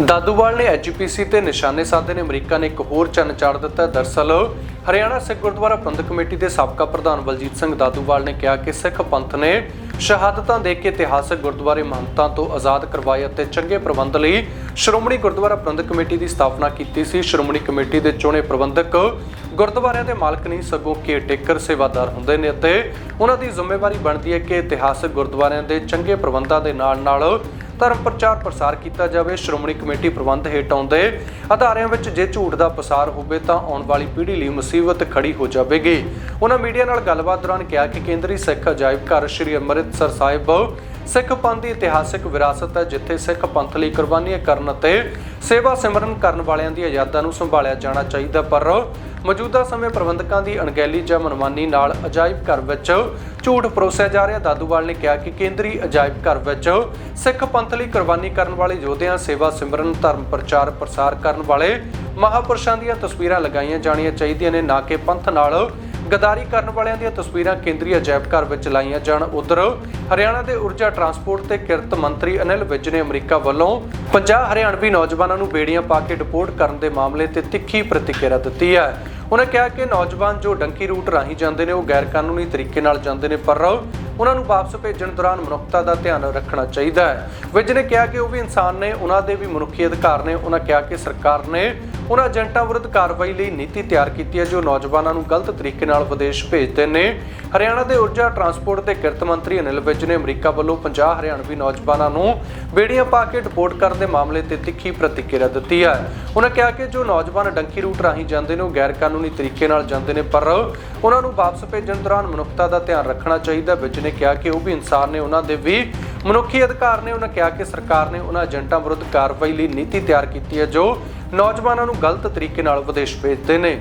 ਦਾਦੂਵਾਲ ਨੇ ਐਜੀਪੀਸੀ ਤੇ ਨਿਸ਼ਾਨੇ ਸਾਧੇ ਨੇ ਅਮਰੀਕਾ ਨੇ ਇੱਕ ਹੋਰ ਚੰਨ ਚਾੜ ਦਿੱਤਾ ਹੈ। ਦਰਅਸਲ ਹਰਿਆਣਾ ਸਿੱਖ ਗੁਰਦੁਆਰਾ ਪ੍ਰਬੰਧਕ ਕਮੇਟੀ ਦੇ ਸਾਬਕਾ ਪ੍ਰਧਾਨ ਬਲਜੀਤ ਸਿੰਘ ਦਾਦੂਵਾਲ ਨੇ ਕਿਹਾ ਕਿ ਸਿੱਖ ਪੰਥ ਨੇ ਸ਼ਹਾਦਤਾਂ ਦੇ ਕੇ ਇਤਿਹਾਸਕ ਗੁਰਦੁਆਰੇ ਮਹੰਤਾਂ ਤੋਂ ਆਜ਼ਾਦ ਕਰਵਾਏ ਅਤੇ ਚੰਗੇ ਪ੍ਰਬੰਧ ਲਈ ਸ਼੍ਰੋਮਣੀ ਗੁਰਦੁਆਰਾ ਪ੍ਰਬੰਧਕ ਕਮੇਟੀ ਦੀ ਸਥਾਪਨਾ ਕੀਤੀ ਸੀ ਸ਼੍ਰੋਮਣੀ ਕਮੇਟੀ ਦੇ ਚੁਣੇ ਪ੍ਰਬੰਧਕ ਗੁਰਦੁਆਰਿਆਂ ਦੇ ਮਾਲਕ ਨਹੀਂ, ਸਗੋਂ ਕੇਅਰਟੇਕਰ, ਸੇਵਾਦਾਰ ਹੁੰਦੇ ਨੇ ਅਤੇ ਉਹਨਾਂ ਦੀ ਜ਼ਿੰਮੇਵਾਰੀ ਬਣਦੀ ਹੈ ਕਿ ਇਤਿਹਾਸਕ ਗੁਰਦੁਆਰਿਆਂ ਦੇ ਚੰਗੇ ਪ੍ਰਬੰਧਾਂ ਦੇ ਨਾਲ-ਨਾਲ ਧਰਮ ਪ੍ਰਚਾਰ ਪ੍ਰਸਾਰ ਕੀਤਾ ਜਾਵੇ, ਸ਼੍ਰੋਮਣੀ ਕਮੇਟੀ ਪ੍ਰਬੰਧ ਹੇਠ ਆਉਂਦੇ ਅਦਾਰਿਆਂ ਵਿੱਚ ਜੇ ਝੂਠ ਦਾ ਪ੍ਰਸਾਰ ਹੋਵੇ ਤਾਂ ਆਉਣ ਵਾਲੀ ਪੀੜ੍ਹੀ ਲਈ ਮੁਸੀਬਤ ਖੜੀ ਹੋ ਜਾਵੇਗੀ। ਉਹਨਾਂ ਮੀਡੀਆ ਨਾਲ ਗੱਲਬਾਤ ਦੌਰਾਨ ਕਿਹਾ ਕਿ ਕੇਂਦਰੀ ਸਿੱਖ ਅਜਾਇਬ ਘਰ ਸ੍ਰੀ ਅੰਮ੍ਰਿਤਸਰ ਸਾਹਿਬ ਸਿੱਖ ਪੰਥ ਦੀ ਇਤਿਹਾਸਕ ਵਿਰਾਸਤ ਹੈ, ਜਿੱਥੇ ਸਿੱਖ ਪੰਥ ਲਈ ਕੁਰਬਾਨੀਆਂ ਕਰਨ ਅਤੇ ਸੇਵਾ ਸਿਮਰਨ ਕਰਨ ਵਾਲਿਆਂ ਦੀ ਆਜ਼ਾਦਾਂ ਨੂੰ ਸੰਭਾਲਿਆ ਜਾਣਾ ਚਾਹੀਦਾ ਪਰ ਮੌਜੂਦਾ ਸਮੇਂ ਪ੍ਰਬੰਧਕਾਂ ਦੀ ਅਣਗਹਿਲੀ ਜਾਂ ਮਨਮਾਨੀ ਨਾਲ ਅਜਾਇਬ ਘਰ ਵਿੱਚ ਝੂਠ ਪਰੋਸਿਆ ਜਾ ਰਿਹਾ ਦਾਦੂਵਾਲ ਨੇ ਕਿਹਾ ਕਿ ਕੇਂਦਰੀ ਅਜਾਇਬ ਘਰ ਵਿੱਚ ਸਿੱਖ ਪੰਥ ਲਈ ਕੁਰਬਾਨੀ ਕਰਨ ਵਾਲੇ ਯੋਧਿਆਂ ਸੇਵਾ ਸਿਮਰਨ, ਧਰਮ ਪ੍ਰਚਾਰ, ਪ੍ਰਸਾਰ ਕਰਨ ਵਾਲੇ ਮਹਾਪੁਰਸ਼ਾਂ ਦੀਆਂ ਤਸਵੀਰਾਂ ਲਗਾਈਆਂ ਜਾਣੀਆਂ ਚਾਹੀਦੀਆਂ ਨੇ। ਨਾ ਕਿ ਪੰਥ ਨਾਲ ਗਦਾਰੀ ਕਰਨ ਵਾਲਿਆਂ ਦੀਆਂ ਤਸਵੀਰਾਂ ਕੇਂਦਰੀ ਅਜਾਇਬ ਘਰ ਵਿੱਚ ਲਾਈਆਂ ਜਾਣ। ਉਧਰ ਹਰਿਆਣਾ ਦੇ ਊਰਜਾ ਟਰਾਂਸਪੋਰਟ ਤੇ ਕਿਰਤ ਮੰਤਰੀ ਅਨਿਲ ਵਿਜ ਨੇ ਅਮਰੀਕਾ ਵੱਲੋਂ 50 ਹਰਿਆਣਵੀ ਨੌਜਵਾਨਾਂ ਨੂੰ ਬੇੜੀਆਂ ਪਾ ਕੇ ਡਿਪੋਰਟ ਕਰਨ ਦੇ ਮਾਮਲੇ ਤੇ ਤਿੱਖੀ ਪ੍ਰਤੀਕਿਰਿਆ ਦਿੱਤੀ ਹੈ। ਉਹਨਾਂ ਕਿਹਾ ਕਿ ਨੌਜਵਾਨ ਜੋ ਡੰਕੀ ਰੂਟ ਰਾਹੀਂ ਜਾਂਦੇ ਨੇ, ਉਹ ਗੈਰ ਕਾਨੂੰਨੀ ਤਰੀਕੇ ਨਾਲ ਜਾਂਦੇ ਨੇ, ਪਰ ਉਹਨਾਂ ਨੂੰ ਵਾਪਸ ਭੇਜਣ ਦੌਰਾਨ ਮਨੁੱਖਤਾ ਦਾ ਧਿਆਨ ਰੱਖਣਾ ਚਾਹੀਦਾ ਹੈ। ਵਿਜ ਨੇ ਕਿਹਾ ਕਿ ਉਹ ਵੀ ਇਨਸਾਨ ਨੇ, ਉਹਨਾਂ ਦੇ ਵੀ ਮਨੁੱਖੀ ਅਧਿਕਾਰ ਨੇ। ਉਹਨਾਂ ਕਿਹਾ ਕਿ ਸਰਕਾਰ ਨੇ ਉਹਨਾਂ ਏਜੰਟਾਂ ਵਿਰੁੱਧ ਕਾਰਵਾਈ ਲਈ ਨੀਤੀ ਤਿਆਰ ਕੀਤੀ ਹੈ, ਜੋ ਨੌਜਵਾਨਾਂ ਨੂੰ ਗਲਤ ਤਰੀਕੇ ਨਾਲ ਵਿਦੇਸ਼ ਭੇਜਦੇ ਨੇ। ਹਰਿਆਣਾ ਦੇ ਊਰਜਾ ਟਰਾਂਸਪੋਰਟ ਤੇ ਕਿਰਤ ਮੰਤਰੀ ਅਨਿਲ ਵਿਜ ਨੇ ਅਮਰੀਕਾ ਵੱਲੋਂ 50 ਹਰਿਆਣਵੀ ਨੌਜਵਾਨਾਂ ਨੂੰ ਬੇੜੀਆਂ ਪਾ ਕੇ ਡਿਪੋਰਟ ਕਰਨ ਦੇ ਮਾਮਲੇ ਤੇ ਤਿੱਖੀ ਪ੍ਰਤੀਕਿਰਿਆ ਦਿੱਤੀ ਹੈ। ਉਹਨਾਂ ਕਿਹਾ ਕਿ ਜੋ ਨੌਜਵਾਨ ਡੰਕੀ ਰੂਟ ਰਾਹੀਂ ਜਾਂਦੇ ਨੇ, ਉਹ ਗੈਰ ਕਾਨੂੰਨੀ ਤਰੀਕੇ ਨਾਲ ਜਾਂਦੇ ਨੇ, ਪਰ ਉਹਨਾਂ ਨੂੰ ਵਾਪਸ ਭੇਜਣ ਦੌਰਾਨ ਮਨੁੱਖਤਾ ਦਾ ਧਿਆਨ ਰੱਖਣਾ ਚਾਹੀਦਾ। ਵਿਜ ਨੇ ਕਿਹਾ ਕਿ ਉਹ ਵੀ ਇਨਸਾਨ ਨੇ ਉਹਨਾਂ ਦੇ ਵੀ ਮਨੁੱਖੀ ਅਧਿਕਾਰ ਨੇ। ਉਹਨਾਂ ਕਿਹਾ ਕਿ ਸਰਕਾਰ ਨੇ ਉਹਨਾਂ ਏਜੰਟਾਂ ਵਿਰੁੱਧ ਕਾਰਵਾਈ ਲਈ ਨੀਤੀ ਤਿਆਰ ਕੀਤੀ ਹੈ, ਜੋ ਨੌਜਵਾਨਾਂ ਨੂੰ ਗਲਤ ਤਰੀਕੇ ਨਾਲ ਵਿਦੇਸ਼ ਭੇਜਦੇ ਨੇ।